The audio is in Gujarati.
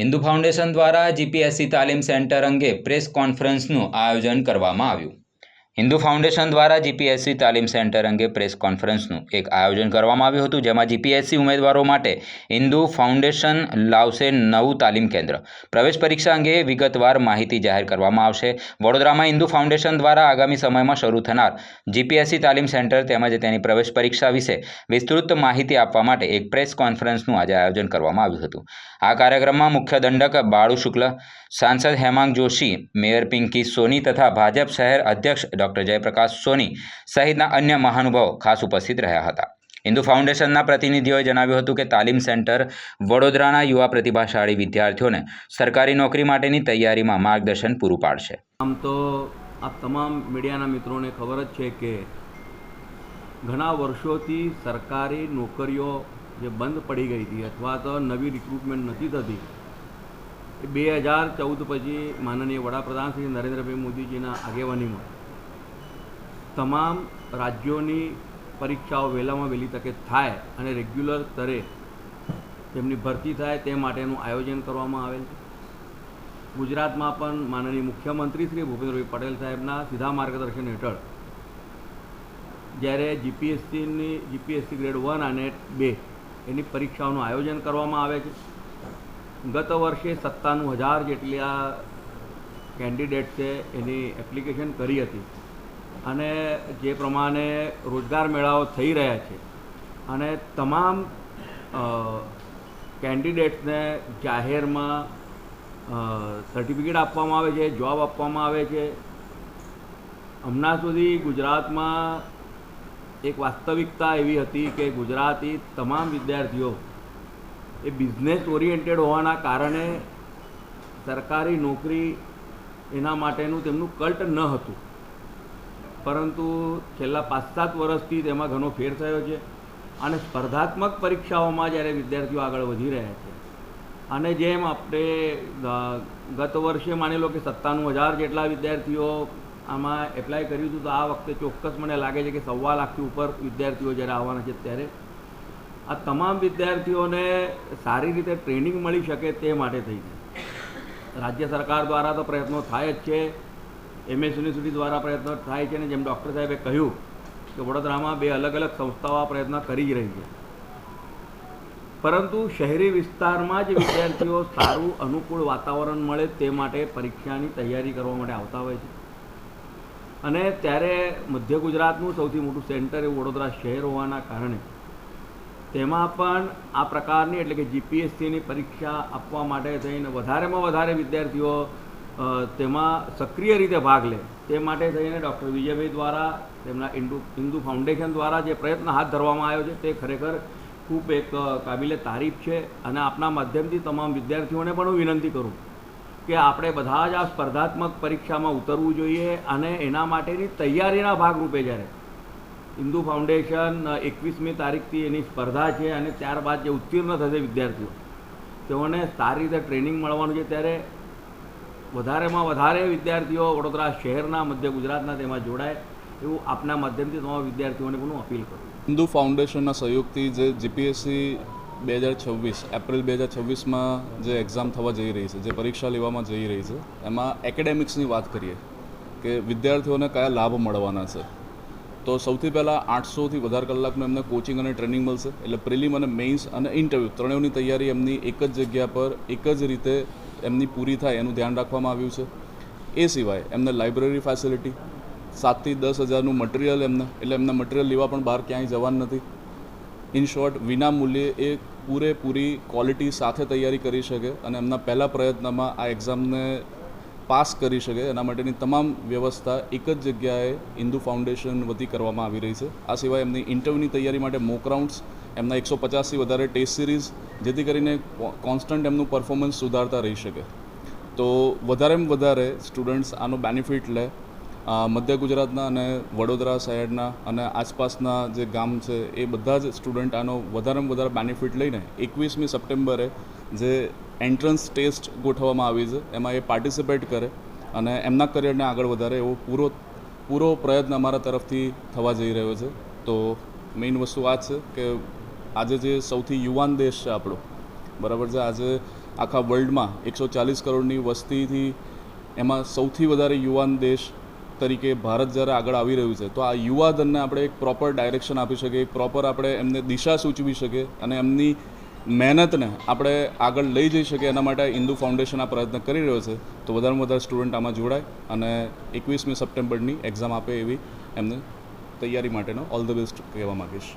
હિન્દુ ફાઉન્ડેશન દ્વારા જીપીએસસી તાલીમ સેન્ટર અંગે પ્રેસ કોન્ફરન્સનું આયોજન કરવામાં આવ્યું. હિન્દુ ફાઉન્ડેશન દ્વારા જીપીએસસી તાલીમ સેન્ટર અંગે પ્રેસ કોન્ફરન્સનું એક આયોજન કરવામાં આવ્યું હતું, જેમાં જીપીએસસી ઉમેદવારો માટે હિન્દુ ફાઉન્ડેશન લાવશે નવું તાલીમ કેન્દ્ર. પ્રવેશ પરીક્ષા અંગે વિગતવાર માહિતી જાહેર કરવામાં આવશે. વડોદરામાં હિન્દુ ફાઉન્ડેશન દ્વારા આગામી સમયમાં શરૂ થનાર જીપીએસસી તાલીમ સેન્ટર તેમજ તેની પ્રવેશ પરીક્ષા વિશે વિસ્તૃત માહિતી આપવા માટે એક પ્રેસ કોન્ફરન્સનું આજે આયોજન કરવામાં આવ્યું હતું. આ કાર્યક્રમમાં મુખ્ય દંડક બાળુ શુક્લ, સાંસદ હેમાંગ જોશી, મેયર પિંકી સોની તથા ભાજપ શહેર અધ્યક્ષ ડોક્ટર જયપ્રકાશ સોની સહિતના અન્ય મહાનુભાવો ખાસ ઉપસ્થિત રહ્યા હતા. હિન્દુ ફાઉન્ડેશનના પ્રતિનિધિઓએ જણાવ્યું હતું કે તાલીમ સેન્ટર વડોદરાના યુવા પ્રતિભાશાળી વિદ્યાર્થીઓને સરકારી નોકરી માટેની તૈયારીમાં માર્ગદર્શન પૂરું પાડશે. આમ તો આ તમામ મીડિયાના મિત્રોને ખબર જ છે કે ઘણા વર્ષોથી સરકારી નોકરીઓ જે બંધ પડી ગઈ હતી અથવા તો નવી રિક્રુટમેન્ટ નથી થતી બે હજાર ચૌદ પછી માનનીય વડાપ્રધાન શ્રી નરેન્દ્રભાઈ મોદીજીના આગેવાનીમાં તમામ રાજ્યોની પરીક્ષાઓ વહેલામાં વહેલી તકે થાય અને રેગ્યુલર સ્તરે તેમની ભરતી થાય તે માટેનું આયોજન કરવામાં આવેલ છે. ગુજરાતમાં પણ માનનીય મુખ્યમંત્રી શ્રી ભૂપેન્દ્રભાઈ પટેલ સાહેબના સીધા માર્ગદર્શન હેઠળ જ્યારે જીપીએસસીની, જીપીએસસી ગ્રેડ વન અને બે એની પરીક્ષાઓનું આયોજન કરવામાં આવે છે. ગત વર્ષે સત્તાણું હજાર જેટલી આ કેન્ડિડેટ છે એની એપ્લિકેશન કરી હતી. અને જે પ્રમાણે રોજગાર મેળાઓ થઈ રહ્યા છે. અને તમામ કેન્ડિડેટ્સને જાહેરમાં સર્ટિફિકેટ આપવામાં આવે છે જોબ આપવામાં આવે છે. હમણાં સુધી ગુજરાતમાં એક વાસ્તવિકતા એવી હતી કે ગુજરાતી તમામ વિદ્યાર્થીઓ એ બિઝનેસ ઓરિએન્ટેડ હોવાના કારણે સરકારી નોકરી એના માટેનું તેમનું કલ્ટ ન હતું. પરંતુ છેલ્લા પાંચ સાત વર્ષથી તેમાં ઘણો ફેર થયો છે અને સ્પર્ધાત્મક પરીક્ષાઓમાં જ્યારે વિદ્યાર્થીઓ આગળ વધી રહ્યા છે. અને જેમ આપણે ગત વર્ષે માની લો કે સત્તાણું હજાર જેટલા વિદ્યાર્થીઓ આમાં એપ્લાય કર્યું હતું, તો આ વખતે ચોક્કસ મને લાગે છે કે સવા લાખથી ઉપર વિદ્યાર્થીઓ જ્યારે આવવાના છે ત્યારે આ તમામ વિદ્યાર્થીઓને સારી રીતે ટ્રેનિંગ મળી શકે તે માટે થઈ છે. રાજ્ય સરકાર દ્વારા તો પ્રયત્નો થાય જ છે. એમએસ યુનિવર્સિટી દ્વારા પ્રયત્ન થાય છે અને જેમ ડૉક્ટર સાહેબે કહ્યું કે વડોદરામાં બે અલગ અલગ સંસ્થાઓ આ પ્રયત્ન કરી જ રહી છે. પરંતુ શહેરી વિસ્તારમાં જ વિદ્યાર્થીઓ સારું અનુકૂળ વાતાવરણ મળે તે માટે પરીક્ષાની તૈયારી કરવા માટે આવતા હોય છે. અને ત્યારે મધ્ય ગુજરાતનું સૌથી મોટું સેન્ટર એવું વડોદરા શહેર હોવાના કારણે તેમાં પણ આ પ્રકારની એટલે કે જીપીએસસીની પરીક્ષા આપવા માટે થઈને વધારેમાં વધારે વિદ્યાર્થીઓ તેમાં સક્રિય રીતે ભાગ લે. તે માટે થઈને ડૉક્ટર વિજયભાઈ દ્વારા, તેમના હિન્દુ હિન્દુ ફાઉન્ડેશન દ્વારા જે પ્રયત્ન હાથ ધરવામાં આવ્યો છે, તે ખરેખર ખૂબ એક કાબિલે તારીફ છે અને આપના માધ્યમથી તમામ વિદ્યાર્થીઓને પણ હું વિનંતી કરું કે આપણે બધા જ આ સ્પર્ધાત્મક પરીક્ષામાં ઉતરવું જોઈએ અને એના માટેની તૈયારીના ભાગરૂપે જ્યારે હિન્દુ ફાઉન્ડેશન એકવીસમી તારીખથી એની સ્પર્ધા છે અને ત્યારબાદ જે ઉત્તીર્ણ થશે વિદ્યાર્થીઓ, તેઓને સારી રીતે ટ્રેનિંગ મળવાનું છે. ત્યારે વધારેમાં વધારે વિદ્યાર્થીઓ વડોદરા શહેરના મધ્ય ગુજરાતના તેમાં જોડાય, એવું આપના માધ્યમથી તમામ વિદ્યાર્થીઓને પણ હું અપીલ કરું હિન્દુ ફાઉન્ડેશનના સહયોગથી જે જીપીએસસી બે હજાર છવ્વીસ, એપ્રિલ બે હજાર છવ્વીસમાં જે એક્ઝામ થવા જઈ રહી છે, જે પરીક્ષા લેવામાં જઈ રહી છે, એમાં એકેડેમિક્સની વાત કરીએ કે વિદ્યાર્થીઓને કયા લાભ મળવાના છે. તો સૌથી પહેલાં આઠસોથી વધારે કલાકનું એમને કોચિંગ અને ટ્રેનિંગ મળશે, એટલે પ્રિલિમ અને મેઇન્સ અને ઇન્ટરવ્યૂ ત્રણેયની તૈયારી એમની એક જ જગ્યા પર, એક જ રીતે એમની પૂરી થાય એનું ધ્યાન રાખવામાં આવ્યું છે. એ સિવાય એમને લાઇબ્રેરી ફેસિલિટી સાતથી દસ હજારનું મટિરિયલ એમને, એટલે એમને મટિરિયલ લેવા પણ બહાર ક્યાંય જવાનું નથી. ઇન શોર્ટ વિના મૂલ્યે એ પૂરેપૂરી ક્વોલિટી સાથે તૈયારી કરી શકે અને એમના પહેલા પ્રયત્નમાં આ એક્ઝામને પાસ કરી શકે એના માટેની તમામ વ્યવસ્થા એક જ જગ્યાએ હિન્દુ ફાઉન્ડેશન વતી કરવામાં આવી રહી છે. આ સિવાય એમની ઇન્ટરવ્યૂની તૈયારી માટે મોક રાઉન્ડ્સ એમના એકસો પચાસથી વધારે ટેસ્ટ સિરીઝ જેથી કરીને કોન્સ્ટન્ટ એમનું પરફોર્મન્સ સુધારતા રહી શકે. તો વધારેમાં વધારે સ્ટુડન્ટ્સ આનો બેનિફિટ લે મધ્ય ગુજરાતના અને વડોદરા શહેરના અને આસપાસના જે ગામ છે, એ બધા જ સ્ટુડન્ટ આનો વધારેમાં વધારે બેનિફિટ લઈને એકવીસમી સપ્ટેમ્બરે જે એન્ટ્રન્સ ટેસ્ટ ગોઠવવામાં આવી છે. એમાં એ પાર્ટિસિપેટ કરે અને એમના કરિયરને આગળ વધારે એવો પૂરો પૂરો પ્રયત્ન અમારા તરફથી થવા જઈ રહ્યો છે. તો મેઇન વસ્તુ આ છે કે આજે જે સૌથી યુવાન દેશ છે આપણો, બરાબર છે? આજે આખા વર્લ્ડમાં એકસો ચાલીસ કરોડની વસ્તીથી એમાં સૌથી વધારે યુવાન દેશ તરીકે ભારત જ્યારે આગળ આવી રહ્યું છે, તો આ યુવાધનને આપણે એક પ્રોપર ડાયરેક્શન આપી શકીએ, એક પ્રોપર આપણે એમને દિશા સૂચવી શકીએ અને એમની મહેનતને આપણે આગળ લઈ જઈ શકીએ એના માટે ઇન્દુ ફાઉન્ડેશન આ પ્રયત્ન કરી રહ્યો છે. તો વધારેમાં વધારે સ્ટુડન્ટ આમાં જોડાય અને એકવીસમી સપ્ટેમ્બરની એક્ઝામ આપે એવી એમને તૈયારી માટેનો ઓલ ધ બેસ્ટ કહેવા માગીશ.